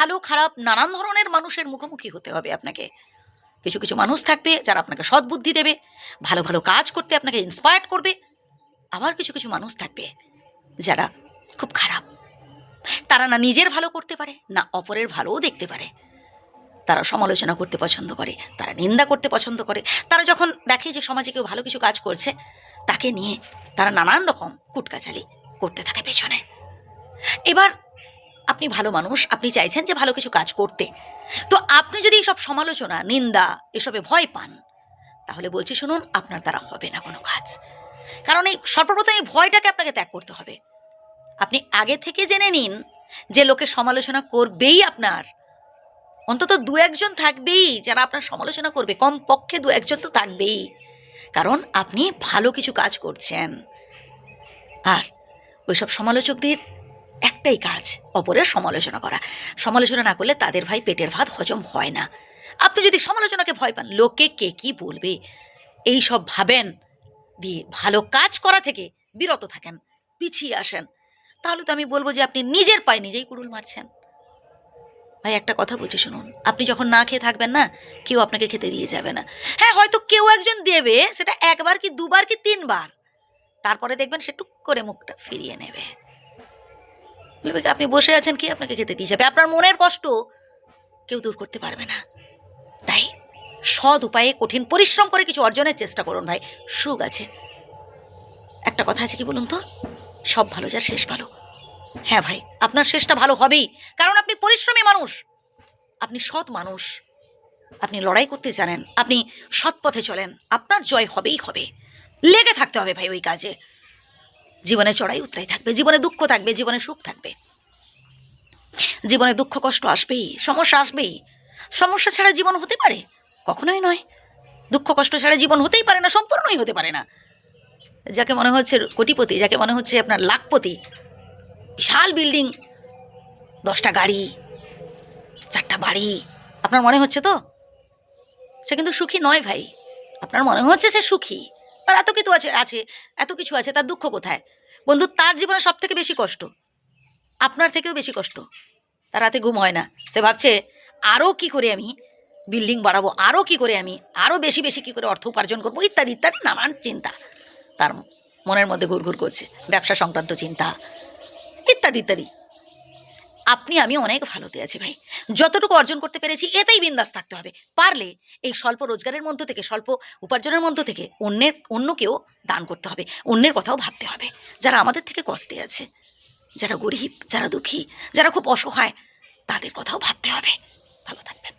ভালো, খারাপ, নানান ধরনের মানুষের মুখোমুখি হতে হবে আপনাকে। কিছু কিছু মানুষ থাকবে যারা আপনাকে সদ্বুদ্ধি দেবে, ভালো ভালো কাজ করতে আপনাকে ইন্সপায়ার্ড করবে। আবার কিছু কিছু মানুষ থাকবে যারা খুব খারাপ। তারা না নিজের ভালো করতে পারে, না অপরের ভালোও দেখতে পারে। তারা সমালোচনা করতে পছন্দ করে, তারা নিন্দা করতে পছন্দ করে। তারা যখন দেখে যে সমাজে কেউ ভালো কিছু কাজ করছে, তাকে নিয়ে তারা নানান রকম কুটকাচালি করতে থাকে পেছনে। এবার আপনি ভালো মানুষ, আপনি চাইছেন যে ভালো কিছু কাজ করতে। তো আপনি যদি এইসব সমালোচনা, নিন্দা, এসবে ভয় পান, তাহলে বলছি শুনুন, আপনার দ্বারা হবে না কোনো কাজ। কারণ এই সর্বপ্রথম এই ভয়টাকে আপনাকে ত্যাগ করতে হবে। আপনি আগে থেকে জেনে নিন যে লোকে সমালোচনা করবেই আপনার। অন্তত দু একজন থাকবেই, যারা আপনার সমালোচনা করবে। কম পক্ষে দু একজন তো থাকবেই। কারণ আপনি ভালো কিছু কাজ করছেন। আর ওইসব সমালোচকদের একটাই কাজ, অপরের সমালোচনা করা। সমালোচনা না করলে তাদের ভাই পেটের ভাত হজম হয় না। আপনি যদি সমালোচনাকে ভয় পান, লোকে কে কি বলবে? এই সব ভাবেন দিয়ে ভালো কাজ করা থেকে বিরত থাকেন, পিছিয়ে আসেন। তাহলে তো আমি বলব যে আপনি নিজের পায়ে নিজেই কুড়ুল মারছেন। ভাই, একটা কথা বলছি, শুনুন। আপনি যখন না খেয়ে থাকবেন না, কেউ আপনাকে খেতে দিয়ে যাবে না। হ্যাঁ হয়তো কেউ একজন দেবে, সেটা একবার কি, দুবার কি, তিনবার। তারপরে দেখবেন সে টুক করে মুখটা ফিরিয়ে নেবে। বলবে আপনি বসে আছেন কি আপনাকে খেতে দিয়ে যাবে? আপনার মনের কষ্ট কেউ দূর করতে পারবে না। তাই সৎ উপায়ে কঠিন পরিশ্রম করে কিছু অর্জনের চেষ্টা করুন ভাই। সুখ আছে। একটা কথা আছে কি বলুন তো? সব ভালো যার শেষ ভালো। হ্যাঁ ভাই, আপনার শেষটা ভালো হবেই। কারণ আপনি পরিশ্রমী মানুষ। আপনি সৎ মানুষ। আপনি লড়াই করতে জানেন। আপনি সৎ পথে চলেন। আপনার জয় হবেই হবে। লেগে থাকতে হবে ভাই ওই কাজে। জীবনে চড়াই উতরাই থাকবে, জীবনে দুঃখ থাকবে, জীবনে সুখ থাকবে। জীবনে দুঃখ কষ্ট আসবেই, সমস্যা আসবেই। সমস্যা ছাড়া জীবন হতে পারে? কখনোই নয়। দুঃখ কষ্ট ছাড়া জীবন হতেই পারে না, সম্পূর্ণই হতে পারে না। যাকে মনে হচ্ছে কোটিপতি, যাকে মনে হচ্ছে আপনার লাখপতি, বিশাল বিল্ডিং, দশটা গাড়ি, চারটা বাড়ি, আপনার মনে হচ্ছে তো? সে কিন্তু সুখী নয় ভাই। আপনার মনে হচ্ছে সে সুখী। তার এত কিছু আছে আছে, এত কিছু আছে, তার দুঃখ কোথায়? বন্ধু, তার জীবনে সব থেকে বেশি কষ্ট, আপনার থেকেও বেশি কষ্ট। তার রাতে ঘুম হয় না। সে ভাবছে আরও কি করে আমি বিল্ডিং বাড়াবো আরও কি করে আমি আরও বেশি বেশি কি করে অর্থ উপার্জন করব, ইত্যাদি ইত্যাদি, নানান চিন্তা। তার মনের মধ্যে ঘুরঘুর করছে। ব্যবসা সংক্রান্ত চিন্তা, ইত্যাদি ইত্যাদি। আপনি, আমি অনেক ভালোতে আছি ভাই। যতটুকু অর্জন করতে পেরেছি, এতেই বিন্দাস থাকতে হবে। পারলে এই স্বল্প রোজগারের মধ্য থেকে, স্বল্প উপার্জনের মধ্য থেকে অন্যের, অন্যকেও দান করতে হবে, অন্যের কথাও ভাবতে হবে। যারা আমাদের থেকে কষ্টে আছে, যারা গরিব, যারা দুঃখী, যারা খুব অসহায়, তাদের কথাও ভাবতে হবে। ভালো থাকবে